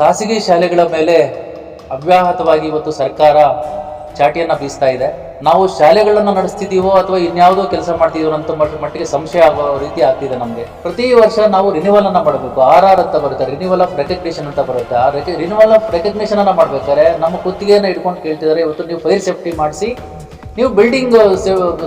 ಖಾಸಗಿ ಶಾಲೆಗಳ ಮೇಲೆ ಅವ್ಯಾಹತವಾಗಿ ಇವತ್ತು ಸರ್ಕಾರ ಚಾಟಿಯನ್ನು ಬೀಸ್ತಾ ಇದೆ. ನಾವು ಶಾಲೆಗಳನ್ನು ನಡೆಸ್ತಿದ್ದೀವೋ ಅಥವಾ ಇನ್ಯಾವುದೋ ಕೆಲಸ ಮಾಡ್ತಿದ್ದೀವೋ ಅಂತ ಮಟ್ಟ ಮಟ್ಟಿಗೆ ಸಂಶಯ ಆಗೋ ರೀತಿ ಆಗ್ತಿದೆ ನಮಗೆ. ಪ್ರತಿ ವರ್ಷ ನಾವು ರಿನಿವಲ್ ಅನ್ನ ಮಾಡಬೇಕು. ಆರ್ ಆರ್ ಅಂತ ಬರುತ್ತೆ ರಿನಿವಲ್ ಆಫ್ ರೆಕಗ್ನೇಷನ್ ಅಂತ ಬರುತ್ತೆ. ಆ ರಿನಿವಲ್ ಆಫ್ ರೆಕಗ್ನೇಷನ್ ಅನ್ನ ಮಾಡ್ಬೇಕಾದ್ರೆ ನಮ್ಮ ಕುತ್ತಿಗೆಯನ್ನು ಇಟ್ಕೊಂಡು ಕೇಳ್ತಿದ್ದಾರೆ. ಇವತ್ತು ನೀವು ಫೈರ್ ಸೇಫ್ಟಿ ಮಾಡಿಸಿ ನೀವು ಬಿಲ್ಡಿಂಗ್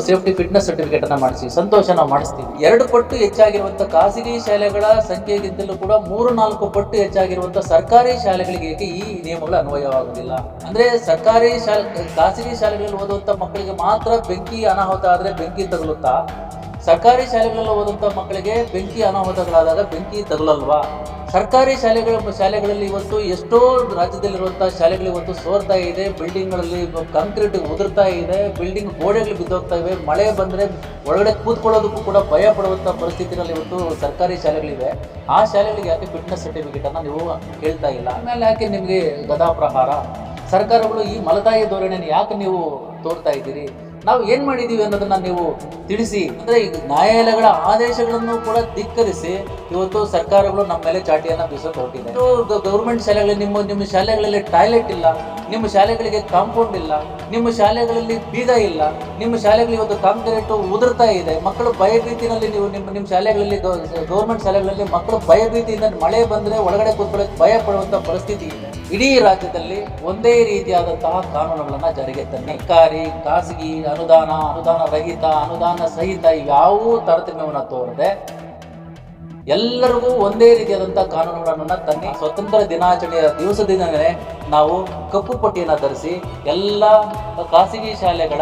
ಸೇಫ್ಟಿ ಫಿಟ್ನೆಸ್ ಸರ್ಟಿಫಿಕೇಟ್ ಅನ್ನ ಮಾಡಿಸಿ, ಸಂತೋಷ ನಾವು ಮಾಡಿಸ್ತೀವಿ. ಎರಡು ಪಟ್ಟು ಹೆಚ್ಚಾಗಿರುವಂತಹ ಖಾಸಗಿ ಶಾಲೆಗಳ ಸಂಖ್ಯೆಗಿಂತಲೂ ಕೂಡ ಮೂರು, ನಾಲ್ಕು ಪಟ್ಟು ಹೆಚ್ಚಾಗಿರುವಂತಹ ಸರ್ಕಾರಿ ಶಾಲೆಗಳಿಗೆ ಏಕೆ ಈ ನಿಯಮಗಳು ಅನ್ವಯವಾಗುವುದಿಲ್ಲ? ಅಂದ್ರೆ ಸರ್ಕಾರಿ ಶಾಲೆ, ಖಾಸಗಿ ಶಾಲೆಗಳಲ್ಲಿ ಓದುವಂತ ಮಕ್ಕಳಿಗೆ ಮಾತ್ರ ಬೆಂಕಿ, ಅನಾಹುತ ಆದ್ರೆ ಬೆಂಕಿ ತಗುಲುತ್ತಾ? ಸರ್ಕಾರಿ ಶಾಲೆಗಳಲ್ಲಿ ಓದಂಥ ಮಕ್ಕಳಿಗೆ ಬೆಂಕಿ ಅನಾಹುತಗಳಾದಾಗ ಬೆಂಕಿ ತಗಲಲ್ವಾ? ಸರ್ಕಾರಿ ಶಾಲೆಗಳ ಶಾಲೆಗಳಲ್ಲಿ ಇವತ್ತು ಎಷ್ಟೋ ರಾಜ್ಯದಲ್ಲಿರುವಂಥ ಶಾಲೆಗಳು ಇವತ್ತು ಸೋರ್ತಾ ಇದೆ, ಬಿಲ್ಡಿಂಗ್ಗಳಲ್ಲಿ ಕಾಂಕ್ರೀಟ್ ಉದುರ್ತಾ ಇದೆ, ಬಿಲ್ಡಿಂಗ್ ಗೋಡೆಗಳು ಬಿದ್ದೋಗ್ತಾ ಇವೆ, ಮಳೆ ಬಂದ್ರೆ ಒಳಗಡೆ ಕೂತ್ಕೊಳ್ಳೋದಕ್ಕೂ ಕೂಡ ಭಯ ಪಡುವಂಥ ಪರಿಸ್ಥಿತಿನಲ್ಲಿ ಇವತ್ತು ಸರ್ಕಾರಿ ಶಾಲೆಗಳಿವೆ. ಆ ಶಾಲೆಗಳಿಗೆ ಯಾಕೆ ಫಿಟ್ನೆಸ್ ಸರ್ಟಿಫಿಕೇಟ್ ಅನ್ನ ನೀವು ಕೇಳ್ತಾ ಇಲ್ಲ? ಆಮೇಲೆ ಯಾಕೆ ನಿಮಗೆ ಗದಾ ಪ್ರಹಾರ? ಸರ್ಕಾರಗಳು ಈ ಮಲತಾಯಿ ಧೋರಣೆಯನ್ನು ಯಾಕೆ ನೀವು ತೋರ್ತಾ ಇದ್ದೀರಿ? ನಾವು ಏನ್ ಮಾಡಿದೀವಿ ಅನ್ನೋದನ್ನ ನೀವು ತಿಳಿಸಿ. ಅಂದ್ರೆ ಈಗ ನ್ಯಾಯಾಲಯಗಳ ಆದೇಶಗಳನ್ನು ಕೂಡ ಧಿಕ್ಕರಿಸಿ ಇವತ್ತು ಸರ್ಕಾರಗಳು ನಮ್ಮ ಮೇಲೆ ಚಾಟಿಯನ್ನ ಬೀಸೋಕೆ ಹೊರಟಿದೆ. ಗೌರ್ಮೆಂಟ್ ಶಾಲೆಗಳಲ್ಲಿ ನಿಮ್ಮ ನಿಮ್ಮ ಶಾಲೆಗಳಲ್ಲಿ ಟಾಯ್ಲೆಟ್ ಇಲ್ಲ, ನಿಮ್ಮ ಶಾಲೆಗಳಿಗೆ ಕಾಂಪೌಂಡ್ ಇಲ್ಲ, ನಿಮ್ಮ ಶಾಲೆಗಳಲ್ಲಿ ಬೀಗ ಇಲ್ಲ, ನಿಮ್ಮ ಶಾಲೆಗಳಲ್ಲಿ ಇವತ್ತು ಕಾಂಕ್ರೀಟ್ ಉದುರ್ತಾ ಇದೆ, ಮಕ್ಕಳು ಭಯಭೀತಿನಲ್ಲಿ ನೀವು ನಿಮ್ಮ ನಿಮ್ಮ ಶಾಲೆಗಳಲ್ಲಿ ಗೌರ್ಮೆಂಟ್ ಶಾಲೆಗಳಲ್ಲಿ ಮಕ್ಕಳು ಭಯಭೀತಿಯಿಂದ ಮಳೆ ಬಂದ್ರೆ ಒಳಗಡೆ ಕೂತ್ಕೊಳ್ಳೋಕೆ ಭಯ ಪಡುವಂತ ಪರಿಸ್ಥಿತಿ ಇದೆ. ಇಡೀ ರಾಜ್ಯದಲ್ಲಿ ಒಂದೇ ರೀತಿಯಾದಂತಹ ಕಾನೂನುಗಳನ್ನು ಜಾರಿಗೆ ತನ್ನಿ. ಸರ್ಕಾರಿ ಖಾಸಗಿ, ಅನುದಾನ ಅನುದಾನ ರಹಿತ, ಅನುದಾನ ಸಹಿತ ಯಾವ ತಾರತಮ್ಯವನ್ನು ತೋರದೆ ಎಲ್ಲರಿಗೂ ಒಂದೇ ರೀತಿಯಾದಂತಹ ಕಾನೂನುಗಳನ್ನು ತನ್ನಿ. ಸ್ವತಂತ್ರ ದಿನಾಚರಣೆಯ ದಿವಸದಿಂದಲೇ ನಾವು ಕಪ್ಪು ಪಟ್ಟಿಯನ್ನು ಧರಿಸಿ ಎಲ್ಲ ಖಾಸಗಿ ಶಾಲೆಗಳ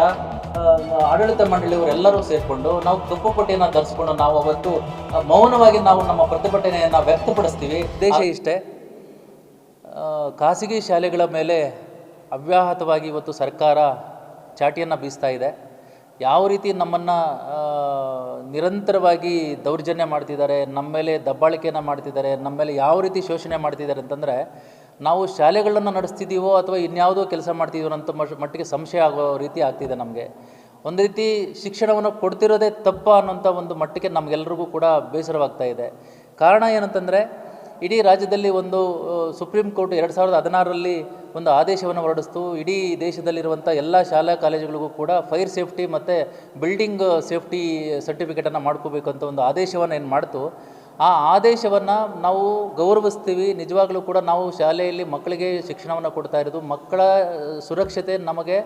ಆಡಳಿತ ಮಂಡಳಿಯವರೆಲ್ಲರೂ ಸೇರಿಕೊಂಡು ನಾವು ಕಪ್ಪು ಪಟ್ಟಿಯನ್ನು ಧರಿಸಿಕೊಂಡು ನಾವು ಅವತ್ತು ಮೌನವಾಗಿ ನಾವು ನಮ್ಮ ಪ್ರತಿಭಟನೆಯನ್ನು ವ್ಯಕ್ತಪಡಿಸ್ತೀವಿ. ದೇಶ ಇಷ್ಟೇ. ಖಾಸಗಿ ಶಾಲೆಗಳ ಮೇಲೆ ಅವ್ಯಾಹತವಾಗಿ ಇವತ್ತು ಸರ್ಕಾರ ಚಾಟಿಯನ್ನು ಬೀಸ್ತಾ ಇದೆ. ಯಾವ ರೀತಿ ನಮ್ಮನ್ನು ನಿರಂತರವಾಗಿ ದೌರ್ಜನ್ಯ ಮಾಡ್ತಿದ್ದಾರೆ, ನಮ್ಮ ಮೇಲೆ ದಬ್ಬಾಳಿಕೆಯನ್ನು ಮಾಡ್ತಿದ್ದಾರೆ, ನಮ್ಮ ಮೇಲೆ ಯಾವ ರೀತಿ ಶೋಷಣೆ ಮಾಡ್ತಿದ್ದಾರೆ ಅಂತಂದರೆ, ನಾವು ಶಾಲೆಗಳನ್ನು ನಡೆಸ್ತಿದ್ದೀವೋ ಅಥವಾ ಇನ್ಯಾವುದೋ ಕೆಲಸ ಮಾಡ್ತಿದ್ದೀವೋ ಅಂತ ಮಟ್- ಮಟ್ಟಿಗೆ ಸಂಶಯ ಆಗೋ ರೀತಿ ಆಗ್ತಿದೆ ನಮಗೆ. ಒಂದು ರೀತಿ ಶಿಕ್ಷಣವನ್ನು ಕೊಡ್ತಿರೋದೇ ತಪ್ಪ ಅನ್ನೋಂಥ ಒಂದು ಮಟ್ಟಿಗೆ ನಮಗೆಲ್ಲರಿಗೂ ಕೂಡ ಬೇಸರವಾಗ್ತಾ ಇದೆ. ಕಾರಣ ಏನಂತಂದರೆ ಇಡೀ ರಾಜ್ಯದಲ್ಲಿ ಒಂದು ಸುಪ್ರೀಂ ಕೋರ್ಟ್ ಎರಡು ಸಾವಿರದ ಹದಿನಾರರಲ್ಲಿ ಒಂದು ಆದೇಶವನ್ನು ಹೊರಡಿಸ್ತು. ಇಡೀ ದೇಶದಲ್ಲಿರುವಂಥ ಎಲ್ಲ ಶಾಲಾ ಕಾಲೇಜುಗಳಿಗೂ ಕೂಡ ಫೈರ್ ಸೇಫ್ಟಿ ಮತ್ತು ಬಿಲ್ಡಿಂಗ್ ಸೇಫ್ಟಿ ಸರ್ಟಿಫಿಕೇಟನ್ನು ಮಾಡ್ಕೋಬೇಕು ಅಂತ ಒಂದು ಆದೇಶವನ್ನು ಏನು ಮಾಡ್ತು. ಆ ಆದೇಶವನ್ನು ನಾವು ಗೌರವಿಸ್ತೀವಿ. ನಿಜವಾಗಲೂ ಕೂಡ ನಾವು ಶಾಲೆಯಲ್ಲಿ ಮಕ್ಕಳಿಗೆ ಶಿಕ್ಷಣವನ್ನು ಕೊಡ್ತಾ ಇರೋದು. ಮಕ್ಕಳ ಸುರಕ್ಷತೆ ನಮಗೆ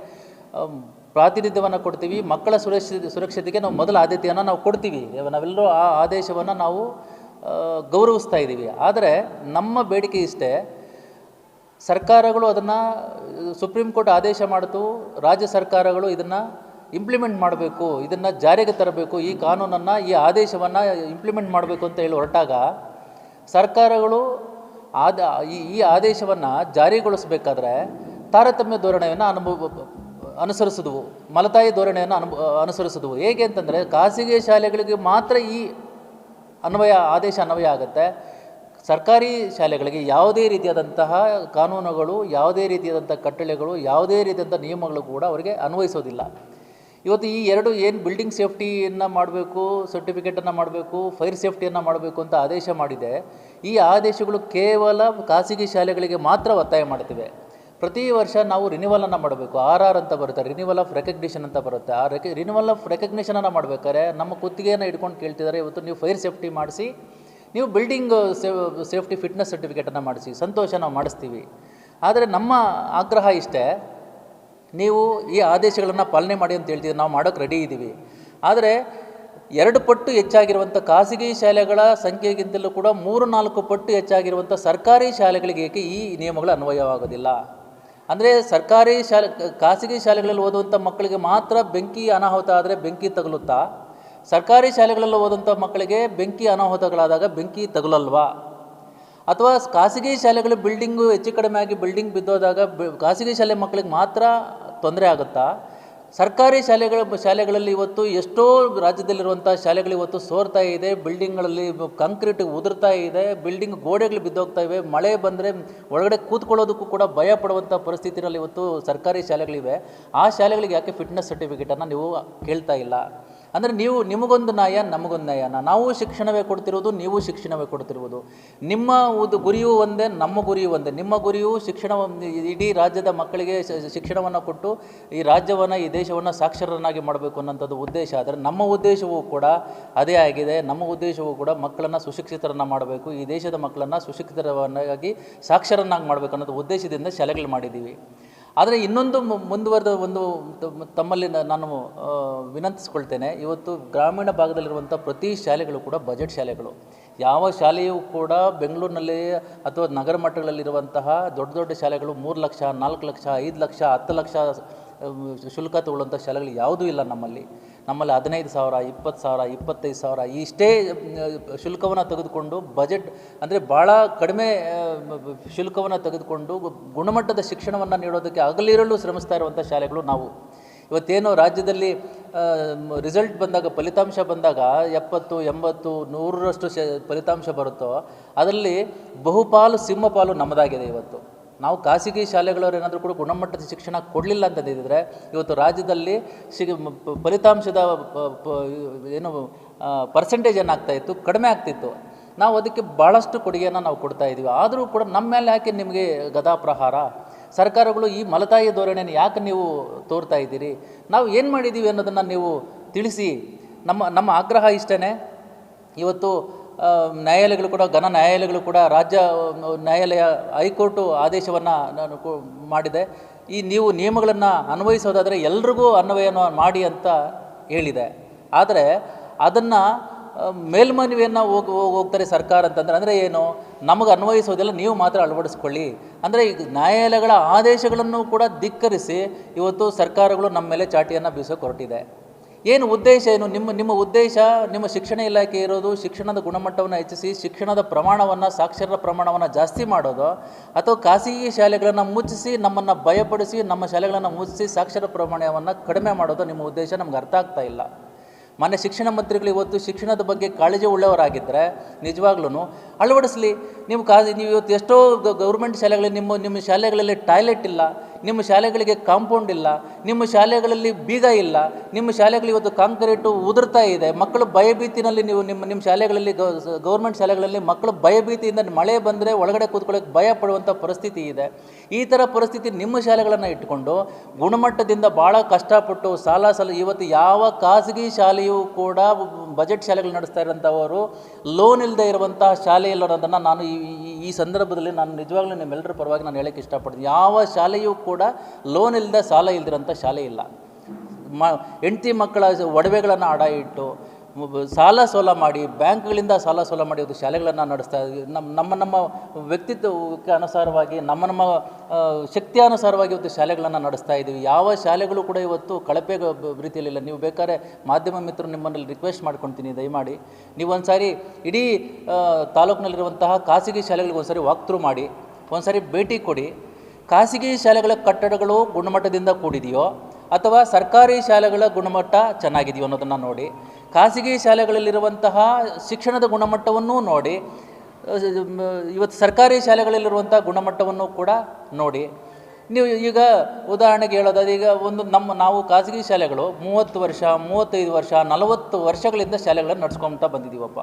ಪ್ರಾತಿನಿಧ್ಯವನ್ನು ಕೊಡ್ತೀವಿ. ಮಕ್ಕಳ ಸುರಕ್ಷತೆ ಸುರಕ್ಷತೆಗೆ ನಾವು ಮೊದಲ ಆದ್ಯತೆಯನ್ನು ನಾವು ಕೊಡ್ತೀವಿ. ನಾವೆಲ್ಲರೂ ಆ ಆದೇಶವನ್ನು ನಾವು ಗೌರವಿಸ್ತಾ ಇದ್ದೀವಿ. ಆದರೆ ನಮ್ಮ ಬೇಡಿಕೆ ಇಷ್ಟೇ, ಸರ್ಕಾರಗಳು ಅದನ್ನು, ಸುಪ್ರೀಂ ಕೋರ್ಟ್ ಆದೇಶ ಮಾಡಿತು, ರಾಜ್ಯ ಸರ್ಕಾರಗಳು ಇದನ್ನು ಇಂಪ್ಲಿಮೆಂಟ್ ಮಾಡಬೇಕು, ಇದನ್ನು ಜಾರಿಗೆ ತರಬೇಕು, ಈ ಕಾನೂನನ್ನು, ಈ ಆದೇಶವನ್ನು ಇಂಪ್ಲಿಮೆಂಟ್ ಮಾಡಬೇಕು ಅಂತ ಹೇಳಿ ಹೊರಟಾಗ, ಸರ್ಕಾರಗಳು ಆದ, ಈ ಆದೇಶವನ್ನು ಜಾರಿಗೊಳಿಸಬೇಕಾದ್ರೆ ತಾರತಮ್ಯ ಧೋರಣೆಯನ್ನು ಅನುಭವ, ಅನುಸರಿಸಿದವು, ಮಲತಾಯಿ ಧೋರಣೆಯನ್ನು ಅನು ಅನುಸರಿಸಿದವು. ಹೇಗೆ ಅಂತಂದರೆ, ಖಾಸಗಿ ಶಾಲೆಗಳಿಗೆ ಮಾತ್ರ ಈ ಅನ್ವಯ, ಆದೇಶ ಅನ್ವಯ ಆಗುತ್ತೆ. ಸರ್ಕಾರಿ ಶಾಲೆಗಳಿಗೆ ಯಾವುದೇ ರೀತಿಯಾದಂತಹ ಕಾನೂನುಗಳು, ಯಾವುದೇ ರೀತಿಯಾದಂಥ ಕಟ್ಟಳೆಗಳು, ಯಾವುದೇ ರೀತಿಯಾದಂಥ ನಿಯಮಗಳು ಕೂಡ ಅವರಿಗೆ ಅನ್ವಯಿಸೋದಿಲ್ಲ. ಇವತ್ತು ಈ ಎರಡು ಏನು ಬಿಲ್ಡಿಂಗ್ ಸೇಫ್ಟಿಯನ್ನು ಮಾಡಬೇಕು ಸರ್ಟಿಫಿಕೇಟನ್ನು ಮಾಡಬೇಕು ಫೈರ್ ಸೇಫ್ಟಿಯನ್ನು ಮಾಡಬೇಕು ಅಂತ ಆದೇಶ ಮಾಡಿದೆ, ಈ ಆದೇಶಗಳು ಕೇವಲ ಖಾಸಗಿ ಶಾಲೆಗಳಿಗೆ ಮಾತ್ರ ಒತ್ತಾಯ ಮಾಡ್ತಿವೆ. ಪ್ರತಿ ವರ್ಷ ನಾವು ರಿನಿವಲನ್ನು ಮಾಡಬೇಕು. ಆರ್ ಆರ್ ಅಂತ ಬರುತ್ತೆ ರಿನಿವಲ್ ಆಫ್ ರೆಕಗ್ನಿಷನ್ ಅಂತ ಬರುತ್ತೆ. ಆ ರೆಕ ರಿನಿವಲ್ ಆಫ್ ರೆಕಗ್ನಿಷನನ್ನು ಮಾಡಬೇಕಾದ್ರೆ ನಮ್ಮ ಕುತ್ತಿಗೆಯನ್ನು ಇಟ್ಕೊಂಡು ಕೇಳ್ತಿದ್ದಾರೆ ಇವತ್ತು ನೀವು ಫೈರ್ ಸೇಫ್ಟಿ ಮಾಡಿಸಿ, ನೀವು ಬಿಲ್ಡಿಂಗ್ ಸೇಫ್ಟಿ ಫಿಟ್ನೆಸ್ ಸರ್ಟಿಫಿಕೇಟನ್ನು ಮಾಡಿಸಿ, ಸಂತೋಷ ನಾವು ಮಾಡಿಸ್ತೀವಿ. ಆದರೆ ನಮ್ಮ ಆಗ್ರಹ ಇಷ್ಟೇ, ನೀವು ಈ ಆದೇಶಗಳನ್ನು ಪಾಲನೆ ಮಾಡಿ ಅಂತ ಹೇಳ್ತೀವಿ ನಾವು ಮಾಡೋಕ್ಕೆ ರೆಡಿ ಇದ್ದೀವಿ ಆದರೆ ಎರಡು ಪಟ್ಟು ಹೆಚ್ಚಾಗಿರುವಂಥ ಖಾಸಗಿ ಶಾಲೆಗಳ ಸಂಖ್ಯೆಗಿಂತಲೂ ಕೂಡ ಮೂರು ನಾಲ್ಕು ಪಟ್ಟು ಹೆಚ್ಚಾಗಿರುವಂಥ ಸರ್ಕಾರಿ ಶಾಲೆಗಳಿಗೆ ಏಕೆ ಈ ನಿಯಮಗಳು ಅನ್ವಯವಾಗೋದಿಲ್ಲ? ಅಂದರೆ ಸರ್ಕಾರಿ ಶಾಲೆ, ಖಾಸಗಿ ಶಾಲೆಗಳಲ್ಲಿ ಓದುವಂಥ ಮಕ್ಕಳಿಗೆ ಮಾತ್ರ ಬೆಂಕಿ ಅನಾಹುತ ಆದರೆ ಬೆಂಕಿ ತಗುಲುತ್ತಾ? ಸರ್ಕಾರಿ ಶಾಲೆಗಳಲ್ಲಿ ಓದುವಂಥ ಮಕ್ಕಳಿಗೆ ಬೆಂಕಿ ಅನಾಹುತಗಳಾದಾಗ ಬೆಂಕಿ ತಗುಲಲ್ವಾ? ಅಥವಾ ಖಾಸಗಿ ಶಾಲೆಗಳು ಬಿಲ್ಡಿಂಗು ಹೆಚ್ಚು ಕಡಿಮೆ ಆಗಿ ಬಿಲ್ಡಿಂಗ್ ಬಿದ್ದೋದಾಗ ಬಿ- ಖಾಸಗಿ ಶಾಲೆ ಮಕ್ಕಳಿಗೆ ಮಾತ್ರ ತೊಂದರೆ ಆಗುತ್ತಾ? ಸರ್ಕಾರಿ ಶಾಲೆಗಳ ಶಾಲೆಗಳಲ್ಲಿ ಇವತ್ತು ಎಷ್ಟೋ ರಾಜ್ಯದಲ್ಲಿರುವಂಥ ಶಾಲೆಗಳು ಇವತ್ತು ಸೋರ್ತಾ ಇದೆ, ಬಿಲ್ಡಿಂಗ್ಗಳಲ್ಲಿ ಕಾಂಕ್ರೀಟ್ ಉದುರ್ತಾ ಇದೆ, ಬಿಲ್ಡಿಂಗ್ ಗೋಡೆಗಳು ಬಿದ್ದೋಗ್ತಾ ಇವೆ, ಮಳೆ ಬಂದರೆ ಒಳಗಡೆ ಕೂತ್ಕೊಳ್ಳೋದಕ್ಕೂ ಕೂಡ ಭಯ ಪಡುವಂಥ ಪರಿಸ್ಥಿತಿನಲ್ಲಿ ಇವತ್ತು ಸರ್ಕಾರಿ ಶಾಲೆಗಳಿವೆ. ಆ ಶಾಲೆಗಳಿಗೆ ಯಾಕೆ ಫಿಟ್ನೆಸ್ ಸರ್ಟಿಫಿಕೇಟನ್ನು ನೀವು ಕೇಳ್ತಾ ಇಲ್ಲ? ಅಂದರೆ ನೀವು ನಿಮಗೊಂದು ನ್ಯಾಯ, ನಮಗೊಂದು ನ್ಯಾಯನ ನಾವು ಶಿಕ್ಷಣವೇ ಕೊಡ್ತಿರೋದು, ನೀವು ಶಿಕ್ಷಣವೇ ಕೊಡ್ತಿರುವುದು ನಿಮ್ಮ ಒಂದು ಗುರಿಯೂ ಒಂದೇ, ನಮ್ಮ ಗುರಿಯೂ ಒಂದೇ. ನಿಮ್ಮ ಗುರಿಯು ಶಿಕ್ಷಣ ಇಡೀ ರಾಜ್ಯದ ಮಕ್ಕಳಿಗೆ ಶಿಕ್ಷಣವನ್ನು ಕೊಟ್ಟು ಈ ರಾಜ್ಯವನ್ನು, ಈ ದೇಶವನ್ನು ಸಾಕ್ಷರರನ್ನಾಗಿ ಮಾಡಬೇಕು ಅನ್ನೋಂಥದ್ದು ಉದ್ದೇಶ. ಆದರೆ ನಮ್ಮ ಉದ್ದೇಶವೂ ಕೂಡ ಅದೇ ಆಗಿದೆ. ನಮ್ಮ ಉದ್ದೇಶವೂ ಕೂಡ ಮಕ್ಕಳನ್ನು ಸುಶಿಕ್ಷಿತರನ್ನು ಮಾಡಬೇಕು. ಈ ದೇಶದ ಮಕ್ಕಳನ್ನು ಸುಶಿಕ್ಷಿತರನ್ನಾಗಿ ಸಾಕ್ಷರನ್ನಾಗಿ ಮಾಡಬೇಕು ಅನ್ನೋದು ಉದ್ದೇಶದಿಂದ ಶಾಲೆಗಳು ಮಾಡಿದ್ದೀವಿ. ಆದರೆ ಇನ್ನೊಂದು ಮುಂದುವರೆದ ಒಂದು ತಮ್ಮಲ್ಲಿ ನಾನು ವಿನಂತಿಸ್ಕೊಳ್ತೇನೆ. ಇವತ್ತು ಗ್ರಾಮೀಣ ಭಾಗದಲ್ಲಿರುವಂಥ ಪ್ರತಿ ಶಾಲೆಗಳು ಕೂಡ ಬಜೆಟ್ ಶಾಲೆಗಳು. ಯಾವ ಶಾಲೆಯೂ ಕೂಡ ಬೆಂಗಳೂರಿನಲ್ಲಿ ಅಥವಾ ನಗರ ಮಟ್ಟಗಳಲ್ಲಿರುವಂತಹ ದೊಡ್ಡ ದೊಡ್ಡ ಶಾಲೆಗಳು ಮೂರು ಲಕ್ಷ, ನಾಲ್ಕು ಲಕ್ಷ, ಐದು ಲಕ್ಷ, ಹತ್ತು ಲಕ್ಷ ಶುಲ್ಕ ತಗೊಳ್ಳುವಂಥ ಶಾಲೆಗಳು ಯಾವುದೂ ಇಲ್ಲ ನಮ್ಮಲ್ಲಿ. ನಮ್ಮಲ್ಲಿ ಹದಿನೈದು ಸಾವಿರ, ಇಪ್ಪತ್ತು ಸಾವಿರ, ಇಪ್ಪತ್ತೈದು ಸಾವಿರ, ಇಷ್ಟೇ ಶುಲ್ಕವನ್ನು ತೆಗೆದುಕೊಂಡು ಬಜೆಟ್ ಅಂದರೆ ಭಾಳ ಕಡಿಮೆ ಶುಲ್ಕವನ್ನು ತೆಗೆದುಕೊಂಡು ಗುಣಮಟ್ಟದ ಶಿಕ್ಷಣವನ್ನು ನೀಡೋದಕ್ಕೆ ಹಗಲಿರಲು ಶ್ರಮಿಸ್ತಾ ಇರುವಂಥ ಶಾಲೆಗಳು ನಾವು. ಇವತ್ತೇನು ರಾಜ್ಯದಲ್ಲಿ ರಿಸಲ್ಟ್ ಬಂದಾಗ, ಫಲಿತಾಂಶ ಬಂದಾಗ ಎಪ್ಪತ್ತು, ಎಂಬತ್ತು, ನೂರರಷ್ಟು ಫಲಿತಾಂಶ ಬರುತ್ತೋ, ಅದರಲ್ಲಿ ಬಹುಪಾಲು ಸಿಂಹಪಾಲು ನಮ್ಮದಾಗಿದೆ ಇವತ್ತು. ನಾವು ಖಾಸಗಿ ಶಾಲೆಗಳವ್ರು ಏನಾದರೂ ಕೂಡ ಗುಣಮಟ್ಟದ ಶಿಕ್ಷಣ ಕೊಡಲಿಲ್ಲ ಅಂತಂದಿದ್ದರೆ ಇವತ್ತು ರಾಜ್ಯದಲ್ಲಿ ಶಿ ಫಲಿತಾಂಶದ ಏನು ಪರ್ಸೆಂಟೇಜ್ ಏನಾಗ್ತಾ ಇತ್ತು? ಕಡಿಮೆ ಆಗ್ತಿತ್ತು. ನಾವು ಅದಕ್ಕೆ ಭಾಳಷ್ಟು ಕೊಡುಗೆಯನ್ನು ನಾವು ಕೊಡ್ತಾ ಇದ್ದೀವಿ. ಆದರೂ ಕೂಡ ನಮ್ಮ ಮೇಲೆ ಯಾಕೆ ನಿಮಗೆ ಗದಾಪ್ರಹಾರ ಸರ್ಕಾರಗಳು ಈ ಮಲತಾಯಿ ಧೋರಣೆಯನ್ನು ಯಾಕೆ ನೀವು ತೋರ್ತಾ ಇದ್ದೀರಿ? ನಾವು ಏನು ಮಾಡಿದ್ದೀವಿ ಅನ್ನೋದನ್ನು ನೀವು ತಿಳಿಸಿ. ನಮ್ಮ ನಮ್ಮ ಆಗ್ರಹ ಇಷ್ಟೇ ಇವತ್ತು ನ್ಯಾಯಾಲಯಗಳು ಕೂಡ, ಘನ ನ್ಯಾಯಾಲಯಗಳು ಕೂಡ ರಾಜ್ಯ ನ್ಯಾಯಾಲಯ ಹೈಕೋರ್ಟು ಆದೇಶವನ್ನು ನಾನು ಮಾಡಿದೆ. ಈ ನೀವು ನಿಯಮಗಳನ್ನು ಅನ್ವಯಿಸೋದಾದರೆ ಎಲ್ರಿಗೂ ಅನ್ವಯನ ಮಾಡಿ ಅಂತ ಹೇಳಿದೆ. ಆದರೆ ಅದನ್ನು ಮೇಲ್ಮನವಿಯನ್ನು ಹೋಗಿ ಹೋಗ್ತಾರೆ ಸರ್ಕಾರ ಅಂತಂದರೆ, ಅಂದರೆ ಏನು? ನಮಗೆ ಅನ್ವಯಿಸೋದೆಲ್ಲ ನೀವು ಮಾತ್ರ ಅಳವಡಿಸ್ಕೊಳ್ಳಿ. ಅಂದರೆ ಈಗ ನ್ಯಾಯಾಲಯಗಳ ಆದೇಶಗಳನ್ನು ಕೂಡ ಧಿಕ್ಕರಿಸಿ ಇವತ್ತು ಸರ್ಕಾರಗಳು ನಮ್ಮ ಮೇಲೆ ಚಾಟಿಯನ್ನು ಬೀಸೋಕೆ ಹೊರಟಿದೆ ಏನು ಉದ್ದೇಶ, ಏನು ನಿಮ್ಮ ನಿಮ್ಮ ಉದ್ದೇಶ, ನಿಮ್ಮ ಶಿಕ್ಷಣ ಇಲಾಖೆ ಇರೋದು ಶಿಕ್ಷಣದ ಗುಣಮಟ್ಟವನ್ನು ಹೆಚ್ಚಿಸಿ, ಶಿಕ್ಷಣದ ಪ್ರಮಾಣವನ್ನು, ಸಾಕ್ಷರರ ಪ್ರಮಾಣವನ್ನು ಜಾಸ್ತಿ ಮಾಡೋದು, ಅಥವಾ ಖಾಸಗಿ ಶಾಲೆಗಳನ್ನು ಮುಚ್ಚಿಸಿ, ನಮ್ಮನ್ನು ಭಯಪಡಿಸಿ, ನಮ್ಮ ಶಾಲೆಗಳನ್ನು ಮುಚ್ಚಿಸಿ ಸಾಕ್ಷರ ಪ್ರಮಾಣವನ್ನು ಕಡಿಮೆ ಮಾಡೋದು ನಿಮ್ಮ ಉದ್ದೇಶ, ನಮ್ಗೆ ಅರ್ಥ ಆಗ್ತಾ ಇಲ್ಲ. ಮಾನ್ಯ ಶಿಕ್ಷಣ ಮಂತ್ರಿಗಳು ಇವತ್ತು ಶಿಕ್ಷಣದ ಬಗ್ಗೆ ಕಾಳಜಿ ಉಳ್ಳವರಾಗಿದ್ದರೆ ನಿಜವಾಗ್ಲೂ ಅಳವಡಿಸಲಿ. ನೀವು ಕಾ, ನೀವು ಇವತ್ತು ಎಷ್ಟೋ ಗೌರ್ಮೆಂಟ್ ಶಾಲೆಗಳಲ್ಲಿ ನಿಮ್ಮ ನಿಮ್ಮ ಶಾಲೆಗಳಲ್ಲಿ ಟಾಯ್ಲೆಟ್ ಇಲ್ಲ, ನಿಮ್ಮ ಶಾಲೆಗಳಿಗೆ ಕಾಂಪೌಂಡ್ ಇಲ್ಲ, ನಿಮ್ಮ ಶಾಲೆಗಳಲ್ಲಿ ಬೀಗ ಇಲ್ಲ, ನಿಮ್ಮ ಶಾಲೆಗಳು ಇವತ್ತು ಕಾಂಕ್ರೀಟು ಉದುರ್ತಾ ಇದೆ. ಮಕ್ಕಳು ಭಯಭೀತಿನಲ್ಲಿ ನೀವು ನಿಮ್ಮ ನಿಮ್ಮ ಶಾಲೆಗಳಲ್ಲಿ ಗೌರ್ಮೆಂಟ್ ಶಾಲೆಗಳಲ್ಲಿ ಮಕ್ಕಳು ಭಯಭೀತಿಯಿಂದ ಮಳೆ ಬಂದರೆ ಒಳಗಡೆ ಕೂತ್ಕೊಳ್ಳೋಕೆ ಭಯ ಪಡುವಂಥ ಪರಿಸ್ಥಿತಿ ಇದೆ. ಈ ಥರ ಪರಿಸ್ಥಿತಿ ನಿಮ್ಮ ಶಾಲೆಗಳನ್ನು ಇಟ್ಕೊಂಡು ಗುಣಮಟ್ಟದಿಂದ ಭಾಳ ಕಷ್ಟಪಟ್ಟು ಸಾಲ ಸಾಲ, ಇವತ್ತು ಯಾವ ಖಾಸಗಿ ಶಾಲೆಯೂ ಕೂಡ ಬಜೆಟ್ ಶಾಲೆಗಳು ನಡೆಸ್ತಾ ಇರೋಂಥವರು ಲೋನ್ ಇಲ್ಲದೆ ಇರುವಂತಹ ಶಾಲೆ ಅನ್ನೋದನ್ನು ನಾನು ಈ ಈ- ಸಂದರ್ಭದಲ್ಲಿ ನಾನು ನಿಜವಾಗ್ಲೂ ನಿಮ್ಮೆಲ್ಲರ ಪರವಾಗಿ ನಾನು ಹೇಳೋಕ್ಕೆ ಇಷ್ಟಪಡ್ತೀನಿ. ಯಾವ ಶಾಲೆಯೂ ಕೂಡ ಲೋನ್ ಇಲ್ಲದೆ ಸಾಲ ಇಲ್ದಿರೋಂಥ ಶಾಲೆ ಇಲ್ಲ. ಮ ಹೆಂಡತಿ ಮಕ್ಕಳ ಒಡವೆಗಳನ್ನು ಅಡ ಇಟ್ಟು ಸಾಲ ಸೋಲ ಮಾಡಿ, ಬ್ಯಾಂಕ್ಗಳಿಂದ ಸಾಲ ಸೋಲ ಮಾಡಿ ಒಂದು ಶಾಲೆಗಳನ್ನು ನಡೆಸ್ತಾ. ನಮ್ಮ ನಮ್ಮ ನಮ್ಮ ವ್ಯಕ್ತಿತ್ವಕ್ಕೆ ಅನುಸಾರವಾಗಿ, ನಮ್ಮ ನಮ್ಮ ಶಕ್ತಿಯ ಅನುಸಾರವಾಗಿ ಇವತ್ತು ಶಾಲೆಗಳನ್ನು ನಡೆಸ್ತಾ ಇದ್ದೀವಿ ಯಾವ ಶಾಲೆಗಳು ಕೂಡ ಇವತ್ತು ಕಳಪೆ ರೀತಿಯಲ್ಲಿಲ್ಲ. ನೀವು ಬೇಕಾದ್ರೆ ಮಾಧ್ಯಮ ಮಿತ್ರರು ನಿಮ್ಮಲ್ಲಿ ರಿಕ್ವೆಸ್ಟ್ ಮಾಡ್ಕೊತೀನಿ, ದಯಮಾಡಿ. ನೀವು ಒಂದು ಸಾರಿ ಇಡೀ ತಾಲೂಕಿನಲ್ಲಿರುವಂತಹ ಖಾಸಗಿ ಶಾಲೆಗಳಿಗೆ ಒಂದು ಸಾರಿ ವಾಕ್ ಥ್ರೂ ಮಾಡಿ ಒಂದು ಸಾರಿ ಭೇಟಿ ಕೊಡಿ. ಖಾಸಗಿ ಶಾಲೆಗಳ ಕಟ್ಟಡಗಳು ಗುಣಮಟ್ಟದಿಂದ ಕೂಡಿದೆಯೋ ಅಥವಾ ಸರ್ಕಾರಿ ಶಾಲೆಗಳ ಗುಣಮಟ್ಟ ಚೆನ್ನಾಗಿದೆಯೋ ಅನ್ನೋದನ್ನು ನೋಡಿ. ಖಾಸಗಿ ಶಾಲೆಗಳಲ್ಲಿರುವಂತಹ ಶಿಕ್ಷಣದ ಗುಣಮಟ್ಟವನ್ನೂ ನೋಡಿ ಇವತ್ತು ಸರ್ಕಾರಿ ಶಾಲೆಗಳಲ್ಲಿರುವಂಥ ಗುಣಮಟ್ಟವನ್ನು ಕೂಡ ನೋಡಿ. ನೀವು ಈಗ ಉದಾಹರಣೆಗೆ ಹೇಳೋದಾದ್ರೆ, ಈಗ ಒಂದು ನಮ್ಮ, ನಾವು ಖಾಸಗಿ ಶಾಲೆಗಳು ಮೂವತ್ತು ವರ್ಷ, ಮೂವತ್ತೈದು ವರ್ಷ, ನಲವತ್ತು ವರ್ಷಗಳಿಂದ ಶಾಲೆಗಳನ್ನು ನಡ್ಸ್ಕೊಂತ ಬಂದಿದ್ದೀವಪ್ಪ.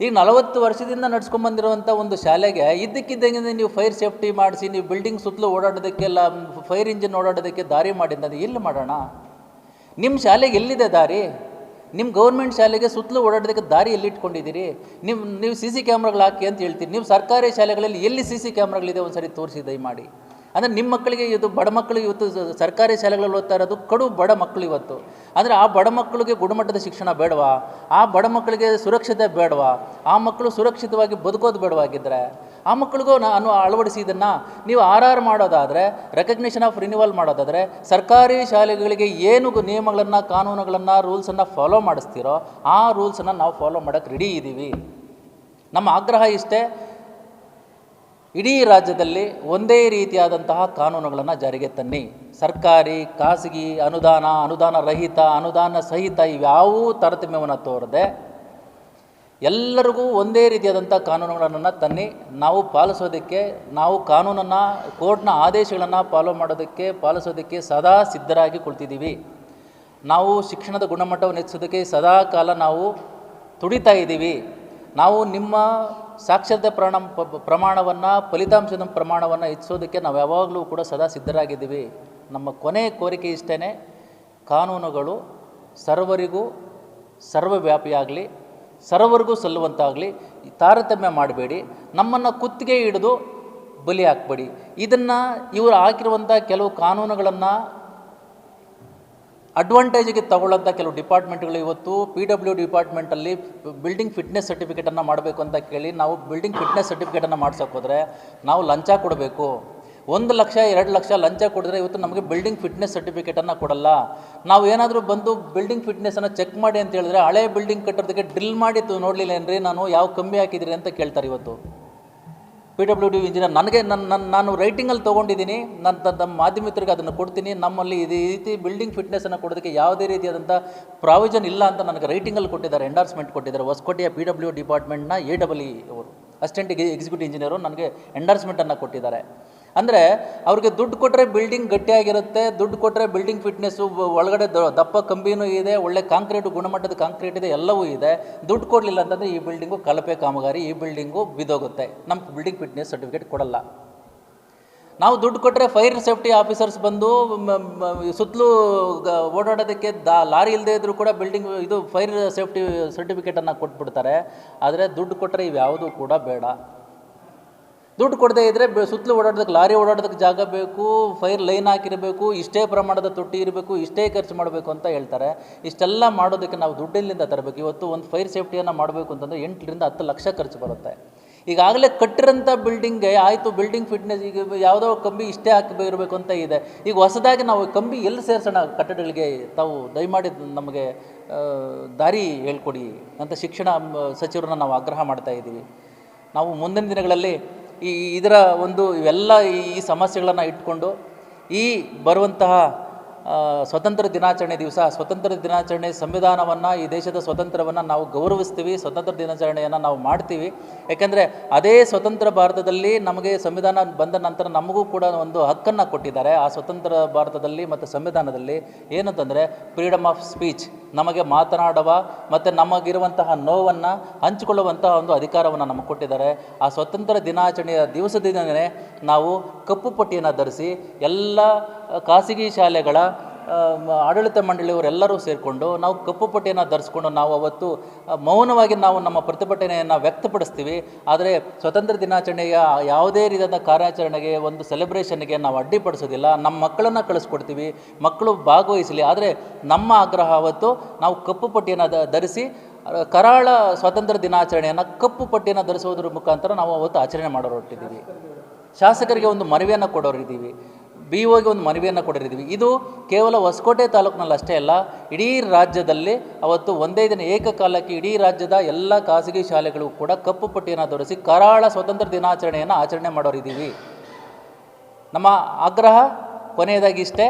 ಈಗ ನಲವತ್ತು ವರ್ಷದಿಂದ ನಡ್ಸ್ಕೊಂಬಂದಿರುವಂಥ ಒಂದು ಶಾಲೆಗೆ ಇದ್ದಕ್ಕಿದ್ದಂಗೆ ನೀವು ಫೈರ್ ಸೇಫ್ಟಿ ಮಾಡಿಸಿ, ನೀವು ಬಿಲ್ಡಿಂಗ್ ಸುತ್ತಲೂ ಓಡಾಡೋದಕ್ಕೆಲ್ಲ, ಫೈರ್ ಇಂಜಿನ್ ಓಡಾಡೋದಕ್ಕೆ ದಾರಿ ಮಾಡಿ ಅಂತಂದ್ರೆ ಎಲ್ಲಿ ಮಾಡೋಣ? ನಿಮ್ಮ ಶಾಲೆಗೆ ಎಲ್ಲಿದೆ ದಾರಿ? ನಿಮ್ಮ ಗೌರ್ಮೆಂಟ್ ಶಾಲೆಗೆ ಸುತ್ತಲೂ ಓಡಾಡೋದಕ್ಕೆ ದಾರಿ ಎಲ್ಲಿ ಇಟ್ಕೊಂಡಿದ್ದೀರಿ? ನೀವು ನೀವು ಸಿ ಸಿ ಕ್ಯಾಮ್ರಾಗಳು ಹಾಕಿ ಅಂತ ಹೇಳ್ತೀರಿ. ನೀವು ಸರ್ಕಾರಿ ಶಾಲೆಗಳಲ್ಲಿ ಎಲ್ಲಿ ಸಿ ಸಿ ಕ್ಯಾಮ್ರಾಗಳಿದೆ ಒಂದು ಸರಿ ತೋರಿಸಿ ದಯಮಾಡಿ. ಅಂದರೆ ನಿಮ್ಮ ಮಕ್ಕಳಿಗೆ ಇದು ಬಡ ಮಕ್ಕಳು ಇವತ್ತು ಸರ್ಕಾರಿ ಶಾಲೆಗಳಲ್ಲಿ ಓದ್ತಾ ಇರೋದು ಕಡು ಬಡ ಮಕ್ಕಳು ಇವತ್ತು. ಅಂದರೆ ಆ ಬಡ ಮಕ್ಕಳಿಗೆ ಗುಣಮಟ್ಟದ ಶಿಕ್ಷಣ ಬೇಡವಾ? ಆ ಬಡ ಮಕ್ಕಳಿಗೆ ಸುರಕ್ಷತೆ ಬೇಡವಾ? ಆ ಮಕ್ಕಳು ಸುರಕ್ಷಿತವಾಗಿ ಬದುಕೋದು ಬೇಡವಾಗಿದ್ದರೆ ಆ ಮಕ್ಕಳಿಗೂ ನಾನು ಅಳವಡಿಸಿ ಇದನ್ನು ನೀವು ಆರ್ ಆರ್ ಮಾಡೋದಾದರೆ ರೆಕಗ್ನಿಷನ್ ಆಫ್ ರಿನ್ಯೂವಲ್ ಮಾಡೋದಾದರೆ, ಸರ್ಕಾರಿ ಶಾಲೆಗಳಿಗೆ ಏನು ನಿಯಮಗಳನ್ನು, ಕಾನೂನುಗಳನ್ನು ರೂಲ್ಸನ್ನು ಫಾಲೋ ಮಾಡಿಸ್ತೀರೋ, ಆ ರೂಲ್ಸನ್ನು ನಾವು ಫಾಲೋ ಮಾಡೋಕ್ಕೆ ರೆಡಿ ಇದ್ದೀವಿ ನಮ್ಮ ಆಗ್ರಹ ಇಷ್ಟೇ, ಇಡೀ ರಾಜ್ಯದಲ್ಲಿ ಒಂದೇ ರೀತಿಯಾದಂತಹ ಕಾನೂನುಗಳನ್ನು ಜಾರಿಗೆ ತನ್ನಿ. ಸರ್ಕಾರಿ, ಖಾಸಗಿ, ಅನುದಾನ ಅನುದಾನ ರಹಿತ, ಅನುದಾನ ಸಹಿತ ಇವ್ಯಾವೂ ತಾರತಮ್ಯವನ್ನು ತೋರದೆ ಎಲ್ಲರಿಗೂ ಒಂದೇ ರೀತಿಯಾದಂಥ ಕಾನೂನುಗಳನ್ನು ತನ್ನಿ. ನಾವು ಪಾಲಿಸೋದಕ್ಕೆ, ನಾವು ಕಾನೂನನ್ನು, ಕೋರ್ಟ್ನ ಆದೇಶಗಳನ್ನು ಫಾಲೋ ಮಾಡೋದಕ್ಕೆ, ಪಾಲಿಸೋದಕ್ಕೆ ಸದಾ ಸಿದ್ಧರಾಗಿ ಕುಳಿತಿದ್ದೀವಿ. ನಾವು ಶಿಕ್ಷಣದ ಗುಣಮಟ್ಟವನ್ನು ಹೆಚ್ಚಿಸೋದಕ್ಕೆ ಸದಾ ಕಾಲ ನಾವು ತುಡಿತಾ ಇದ್ದೀವಿ. ನಾವು ನಿಮ್ಮ ಸಾಕ್ಷರತೆ ಪ್ರಮಾಣ, ಪ್ರಮಾಣವನ್ನು, ಫಲಿತಾಂಶದ ಪ್ರಮಾಣವನ್ನು ಹೆಚ್ಚಿಸೋದಕ್ಕೆ ನಾವು ಯಾವಾಗಲೂ ಕೂಡ ಸದಾ ಸಿದ್ಧರಾಗಿದ್ದೀವಿ. ನಮ್ಮ ಕೊನೆ ಕೋರಿಕೆ ಇಷ್ಟೇ ಕಾನೂನುಗಳು ಸರ್ವರಿಗೂ ಸರ್ವವ್ಯಾಪಿಯಾಗಲಿ. ಸರ್ವರಿಗೂ ಸಲ್ಲುವಂತಾಗಲಿ, ತಾರತಮ್ಯ ಮಾಡಬೇಡಿ, ನಮ್ಮನ್ನು ಕುತ್ತಿಗೆ ಹಿಡಿದು ಬಲಿ ಹಾಕ್ಬೇಡಿ. ಇದನ್ನು ಇವರು ಹಾಕಿರುವಂಥ ಕೆಲವು ಕಾನೂನುಗಳನ್ನು ಅಡ್ವಾಂಟೇಜಿಗೆ ತಗೊಳ್ಳೋಂಥ ಕೆಲವು ಡಿಪಾರ್ಟ್ಮೆಂಟ್ಗಳು ಇವತ್ತು ಪಿ ಡಬ್ಲ್ಯೂ ಡಿಪಾರ್ಟ್ಮೆಂಟಲ್ಲಿ ಬಿಲ್ಡಿಂಗ್ ಫಿಟ್ನೆಸ್ ಸರ್ಟಿಫಿಕೇಟನ್ನು ಮಾಡಬೇಕು ಅಂತ ಕೇಳಿ ನಾವು ಬಿಲ್ಡಿಂಗ್ ಫಿಟ್ನೆಸ್ ಸರ್ಟಿಫಿಕೇಟನ್ನು ಮಾಡ್ಸೋಕ್ಕೋದ್ರೆ ನಾವು ಲಂಚ ಕೊಡಬೇಕು. ಒಂದು ಲಕ್ಷ, ಎರಡು ಲಕ್ಷ ಲಂಚ ಕೊಡಿದ್ರೆ ಇವತ್ತು ನಮಗೆ ಬಿಲ್ಡಿಂಗ್ ಫಿಟ್ನೆಸ್ ಸರ್ಟಿಫಿಕೇಟನ್ನು ಕೊಡಲ್ಲ. ನಾವು ಏನಾದರೂ ಬಂದು ಬಿಲ್ಡಿಂಗ್ ಫಿಟ್ನೆಸ್ಸನ್ನು ಚೆಕ್ ಮಾಡಿ ಅಂತ ಹೇಳಿದ್ರೆ ಹಳೆ ಬಿಲ್ಡಿಂಗ್ ಕಟ್ಟೋದಕ್ಕೆ ಡ್ರಿಲ್ ಮಾಡಿ ಏನ್ರಿ? ನಾನು ಯಾವ ಕಮ್ಮಿ ಹಾಕಿದ್ರಿ ಅಂತ ಕೇಳ್ತಾರೆ ಇವತ್ತು. ಪಿ ಡಬ್ಲ್ಯೂ ಡಿ ಇಂಜಿನಿಯರ್ ನನಗೆ ನನ್ನ ನನ್ನ ನಾನು ರೈಟಿಂಗಲ್ಲಿ ತೊಗೊಂಡಿದ್ದೀನಿ. ನನ್ನ ನಮ್ಮ ಮಾಧ್ಯಮಿತರಿಗೆ ಅದನ್ನು ಕೊಡ್ತೀನಿ. ನಮ್ಮಲ್ಲಿ ಈ ರೀತಿ ಬಿಲ್ಡಿಂಗ್ ಫಿಟ್ನೆಸ್ಸನ್ನು ಕೊಡೋದಕ್ಕೆ ಯಾವುದೇ ರೀತಿಯಾದಂಥ ಪ್ರಾವಿಷನ್ ಇಲ್ಲ ಅಂತ ನನಗೆ ರೈಟಿಂಗಲ್ಲಿ ಕೊಟ್ಟಿದ್ದಾರೆ ಎಂಡಾರ್ಸ್ಮೆಂಟ್ ಕೊಟ್ಟಿದ್ದಾರೆ. ಹೊಸಕೋಟೆಯ ಪಿ ಡಬ್ಲ್ಯೂ ಡಿಪಾರ್ಟ್ಮೆಂಟ್ನ ಎ ಡಬ್ಲ್ಯೂ ಇ ಅವರು. ಅಸಿಸ್ಟೆಂಟ್ ಎಕ್ಸಿಕ್ಯೂಟಿವ್ ಇಂಜಿನಿಯರು ನನಗೆ ಎಂಡಾರ್ಸ್ಮೆಂಟನ್ನು ಕೊಟ್ಟಿದ್ದಾರೆ. ಅಂದರೆ ಅವ್ರಿಗೆ ದುಡ್ಡು ಕೊಟ್ಟರೆ ಬಿಲ್ಡಿಂಗ್ ಗಟ್ಟಿಯಾಗಿರುತ್ತೆ, ದುಡ್ಡು ಕೊಟ್ಟರೆ ಬಿಲ್ಡಿಂಗ್ ಫಿಟ್ನೆಸ್ಸು ಒಳಗಡೆ ದಪ್ಪ ಕಂಬಿನೂ ಇದೆ, ಒಳ್ಳೆ ಕಾಂಕ್ರೀಟು ಗುಣಮಟ್ಟದ ಕಾಂಕ್ರೀಟ್ ಇದೆ, ಎಲ್ಲವೂ ಇದೆ. ದುಡ್ಡು ಕೊಡಲಿಲ್ಲ ಅಂತಂದರೆ ಈ ಬಿಲ್ಡಿಂಗು ಕಳಪೆ ಕಾಮಗಾರಿ, ಈ ಬಿಲ್ಡಿಂಗು ಬಿದ್ದೋಗುತ್ತೆ. ನಮ್ಮ ಬಿಲ್ಡಿಂಗ್ ಫಿಟ್ನೆಸ್ ಸರ್ಟಿಫಿಕೇಟ್ ಕೊಡಲ್ಲ. ನಾವು ದುಡ್ಡು ಕೊಟ್ಟರೆ ಫೈರ್ ಸೇಫ್ಟಿ ಆಫೀಸರ್ಸ್ ಬಂದು ಸುತ್ತಲೂ ಓಡಾಡೋದಕ್ಕೆ ದಾ, ಲಾರಿ ಇಲ್ಲದೆ ಇದ್ದರೂ ಕೂಡ ಬಿಲ್ಡಿಂಗ್ ಇದು ಫೈರ್ ಸೇಫ್ಟಿ ಸರ್ಟಿಫಿಕೇಟನ್ನು ಕೊಟ್ಬಿಡ್ತಾರೆ. ಆದರೆ ದುಡ್ಡು ಕೊಟ್ಟರೆ ಇವ್ಯಾವುದೂ ಕೂಡ ಬೇಡ. ದುಡ್ಡು ಕೊಡದೇ ಇದ್ದರೆ ಸುತ್ತಲೂ ಓಡಾಡೋದಕ್ಕೆ ಲಾರಿ ಓಡಾಡೋದಕ್ಕೆ ಜಾಗ ಬೇಕು, ಫೈರ್ ಲೈನ್ ಹಾಕಿರಬೇಕು, ಇಷ್ಟೇ ಪ್ರಮಾಣದ ತೊಟ್ಟಿ ಇರಬೇಕು, ಇಷ್ಟೇ ಖರ್ಚು ಮಾಡಬೇಕು ಅಂತ ಹೇಳ್ತಾರೆ. ಇಷ್ಟೆಲ್ಲ ಮಾಡೋದಕ್ಕೆ ನಾವು ದುಡ್ಡಿಲ್ಲಿಂದ ತರಬೇಕು. ಇವತ್ತು ಒಂದು ಫೈರ್ ಸೇಫ್ಟಿಯನ್ನು ಮಾಡಬೇಕು ಅಂತಂದರೆ ಎಂಟರಿಂದ ಹತ್ತು ಲಕ್ಷ ಖರ್ಚು ಬರುತ್ತೆ. ಈಗಾಗಲೇ ಕಟ್ಟಿರೋಂಥ ಬಿಲ್ಡಿಂಗ್ಗೆ ಆಯಿತು, ಬಿಲ್ಡಿಂಗ್ ಫಿಟ್ನೆಸ್ ಈಗ ಯಾವುದೋ ಕಂಬಿ ಇಷ್ಟೇ ಹಾಕಬೇಕಿರಬೇಕು ಅಂತ ಇದೆ. ಈಗ ಹೊಸದಾಗಿ ನಾವು ಕಂಬಿ ಎಲ್ಲಿ ಸೇರಿಸೋಣ ಕಟ್ಟಡಗಳಿಗೆ ತಾವು ದಯಮಾಡಿ ನಮಗೆ ದಾರಿ ಹೇಳ್ಕೊಡಿ ಅಂತ ಶಿಕ್ಷಣ ಸಚಿವರನ್ನ ನಾವು ಆಗ್ರಹ ಮಾಡ್ತಾ ಇದ್ದೀವಿ. ನಾವು ಮುಂದಿನ ದಿನಗಳಲ್ಲಿ ಈ ಇದರ ಒಂದು ಇವೆಲ್ಲ ಈ ಸಮಸ್ಯೆಗಳನ್ನು ಇಟ್ಕೊಂಡು ಈ ಬರುವಂತಹ ಸ್ವತಂತ್ರ ದಿನಾಚರಣೆ ದಿವಸ, ಸ್ವತಂತ್ರ ದಿನಾಚರಣೆ ಸಂವಿಧಾನವನ್ನು, ಈ ದೇಶದ ಸ್ವತಂತ್ರವನ್ನು ನಾವು ಗೌರವಿಸ್ತೀವಿ, ಸ್ವತಂತ್ರ ದಿನಾಚರಣೆಯನ್ನು ನಾವು ಮಾಡ್ತೀವಿ. ಯಾಕೆಂದರೆ ಅದೇ ಸ್ವತಂತ್ರ ಭಾರತದಲ್ಲಿ ನಮಗೆ ಸಂವಿಧಾನ ಬಂದ ನಂತರ ನಮಗೂ ಕೂಡ ಒಂದು ಹಕ್ಕನ್ನು ಕೊಟ್ಟಿದ್ದಾರೆ. ಆ ಸ್ವತಂತ್ರ ಭಾರತದಲ್ಲಿ ಮತ್ತು ಸಂವಿಧಾನದಲ್ಲಿ ಏನಂತಂದರೆ ಫ್ರೀಡಮ್ ಆಫ್ ಸ್ಪೀಚ್ ನಮಗೆ ಮಾತನಾಡುವ ಮತ್ತು ನಮಗಿರುವಂತಹ ನೋವನ್ನು ಹಂಚಿಕೊಳ್ಳುವಂತಹ ಒಂದು ಅಧಿಕಾರವನ್ನು ನಮಗೆ ಕೊಟ್ಟಿದ್ದಾರೆ. ಆ ಸ್ವತಂತ್ರ ದಿನಾಚರಣೆಯ ದಿವಸದಿಂದಲೇ ನಾವು ಕಪ್ಪು ಪಟ್ಟಿಯನ್ನು ಧರಿಸಿ ಎಲ್ಲ ಖಾಸಗಿ ಶಾಲೆಗಳ ಆಡಳಿತ ಮಂಡಳಿಯವರೆಲ್ಲರೂ ಸೇರಿಕೊಂಡು ನಾವು ಕಪ್ಪು ಪಟ್ಟಿಯನ್ನು ಧರಿಸ್ಕೊಂಡು ನಾವು ಅವತ್ತು ಮೌನವಾಗಿ ನಾವು ನಮ್ಮ ಪ್ರತಿಭಟನೆಯನ್ನು ವ್ಯಕ್ತಪಡಿಸ್ತೀವಿ. ಆದರೆ ಸ್ವತಂತ್ರ ದಿನಾಚರಣೆಯ ಯಾವುದೇ ರೀತಿಯಾದ ಕಾರ್ಯಾಚರಣೆಗೆ ಒಂದು ಸೆಲೆಬ್ರೇಷನ್ಗೆ ನಾವು ಅಡ್ಡಿಪಡಿಸೋದಿಲ್ಲ. ನಮ್ಮ ಮಕ್ಕಳನ್ನು ಕಳಿಸ್ಕೊಡ್ತೀವಿ. ಮಕ್ಕಳು ಭಾಗವಹಿಸಲಿ. ಆದರೆ ನಮ್ಮ ಆಗ್ರಹ ಅವತ್ತು ನಾವು ಕಪ್ಪು ಪಟ್ಟಿಯನ್ನು ಧರಿಸಿ ಕರಾಳ ಸ್ವಾತಂತ್ರ್ಯ ದಿನಾಚರಣೆಯನ್ನು ಕಪ್ಪು ಪಟ್ಟಿಯನ್ನು ಧರಿಸೋದ್ರ ಮುಖಾಂತರ ನಾವು ಅವತ್ತು ಆಚರಣೆ ಮಾಡೋರು ಹೊರಟಿದ್ದೀವಿ ಶಾಸಕರಿಗೆ ಒಂದು ಮನವಿಯನ್ನು ಕೊಡೋರಿದ್ದೀವಿ. ಬಿ ಒಗೆ ಒಂದು ಮನವಿಯನ್ನು ಕೊಡಿರಿದ್ದೀವಿ ಇದು ಕೇವಲ ಹೊಸಕೋಟೆ ತಾಲೂಕಿನಲ್ಲಿ ಅಷ್ಟೇ ಅಲ್ಲ, ಇಡೀ ರಾಜ್ಯದಲ್ಲಿ ಅವತ್ತು ಒಂದೇ ದಿನ ಏಕಕಾಲಕ್ಕೆ ಇಡೀ ರಾಜ್ಯದ ಎಲ್ಲ ಖಾಸಗಿ ಶಾಲೆಗಳು ಕೂಡ ಕಪ್ಪು ಪಟ್ಟಿಯನ್ನು ತೋರಿಸಿ ಕರಾಳ ಸ್ವತಂತ್ರ ದಿನಾಚರಣೆಯನ್ನು ಆಚರಣೆ ಮಾಡೋರಿದ್ದೀವಿ ನಮ್ಮ ಆಗ್ರಹ ಕೊನೆಯದಾಗಿ ಇಷ್ಟೇ,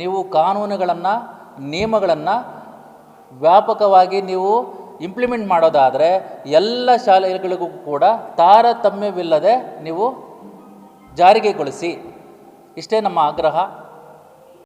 ನೀವು ಕಾನೂನುಗಳನ್ನು, ನಿಯಮಗಳನ್ನು ವ್ಯಾಪಕವಾಗಿ ನೀವು ಇಂಪ್ಲಿಮೆಂಟ್ ಮಾಡೋದಾದರೆ ಎಲ್ಲ ಶಾಲೆಗಳಿಗೂ ಕೂಡ ತಾರತಮ್ಯವಿಲ್ಲದೆ ನೀವು ಜಾರಿಗೆಗೊಳಿಸಿ. ಇಷ್ಟೇ ನಮ್ಮ ಆಗ್ರಹ.